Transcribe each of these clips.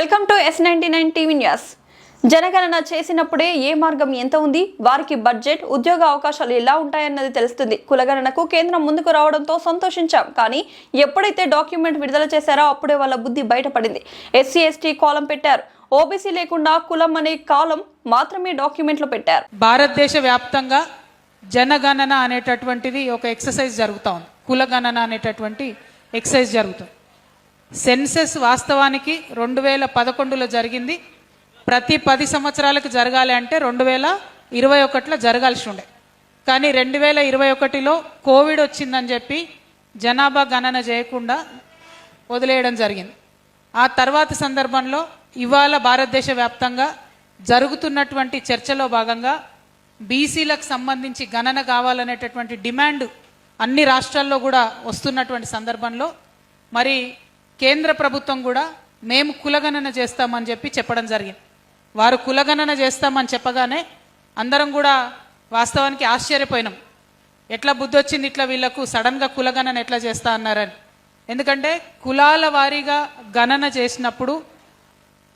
Welcome to S ninety nine TV news. జనగణన చేసినప్పుడే ఏ మార్గం ఎంత ఉంది? వారికి బడ్జెట్ ఉద్యోగ అవకాశాలు ఎలా ఉంటాయన్నది తెలుస్తుంది. కులగణనకు కేంద్రం ముందుకు రావడంతో సంతోషించాం. కానీ ఎప్పుడైతే డాక్యుమెంట్ విడుదల చేశారో అప్పుడే వాళ్ళ బుద్ధి బయటపడింది. ఎస్సీ ఎస్టీ కాలం పెట్టారు. ఓబీసీ లేకుండా కులం అనే కాలం మాత్రమే డాక్యుమెంట్లో పెట్టారు. భారతదేశ వ్యాప్తంగా జనగణన అనేటటువంటిది ఒక ఎక్సర్సైజ్ జరుగుతూ ఉంది. కులగణన అనేటటువంటి ఎక్సర్సైజ్ జరుగుతుంది. సెన్సెస్ వాస్తవానికి రెండు వేల పదకొండులో జరిగింది. ప్రతి పది సంవత్సరాలకు జరగాలి అంటే రెండు వేల ఇరవై ఒకటిలో జరగాల్సి ఉండే. కానీ రెండు వేల ఇరవై ఒకటిలో కోవిడ్ వచ్చిందని చెప్పి జనాభా గణన చేయకుండా వదిలేయడం జరిగింది. ఆ తర్వాత సందర్భంలో ఇవాళ భారతదేశ వ్యాప్తంగా జరుగుతున్నటువంటి చర్చలో భాగంగా బీసీలకు సంబంధించి గణన కావాలనేటటువంటి డిమాండ్ అన్ని రాష్ట్రాల్లో కూడా వస్తున్నటువంటి సందర్భంలో మరి కేంద్ర ప్రభుత్వం కూడా మేము కులగణన చేస్తామని చెప్పి చెప్పడం జరిగింది. వారు కులగణన చేస్తామని చెప్పగానే అందరం కూడా వాస్తవానికి ఆశ్చర్యపోయినాం. ఎట్లా బుద్ధొచ్చింది ఇట్లా వీళ్ళకు? సడన్గా కులగణన ఎట్లా చేస్తా అన్నారని. ఎందుకంటే కులాల వారీగా గణన చేసినప్పుడు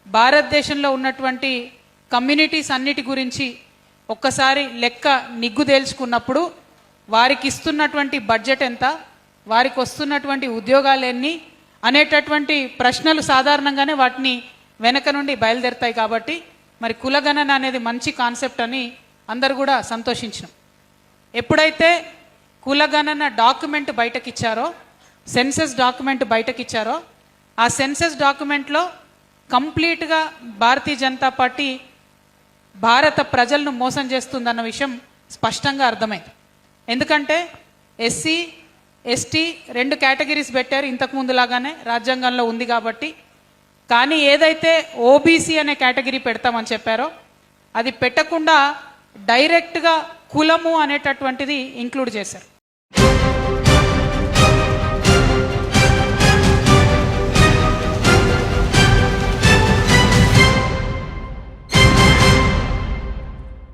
భారతదేశంలో ఉన్నటువంటి కమ్యూనిటీస్ అన్నిటి గురించి ఒక్కసారి లెక్క నిగ్గు తేల్చుకున్నప్పుడు వారికి ఇస్తున్నటువంటి బడ్జెట్ ఎంత? వారికి వస్తున్నటువంటి ఉద్యోగాలు ఎన్ని? అనేటటువంటి ప్రశ్నలు సాధారణంగానే వాటిని వెనక నుండి బయలుదేరుతాయి కాబట్టి మరి కులగణన అనేది మంచి కాన్సెప్ట్ అని అందరు కూడా సంతోషించినాం. ఎప్పుడైతే కులగణన డాక్యుమెంట్ బయటకిచ్చారో సెన్సెస్ డాక్యుమెంట్ బయటకిచ్చారో ఆ సెన్సెస్ డాక్యుమెంట్లో కంప్లీట్గా భారతీయ జనతా పార్టీ భారత ప్రజలను మోసం చేస్తుందన్న విషయం స్పష్టంగా అర్థమైంది. ఎందుకంటే ఎస్సీ ఎస్టీ రెండు కేటగిరీస్ పెట్టారు ఇంతకు ముందులాగానే రాజ్యాంగంలో ఉంది కాబట్టి. కానీ ఏదైతే ఓబీసీ అనే కేటగిరీ పెడతామని చెప్పారో అది పెట్టకుండా డైరెక్ట్గా కులము అనేటటువంటిది ఇంక్లూడ్ చేశారు.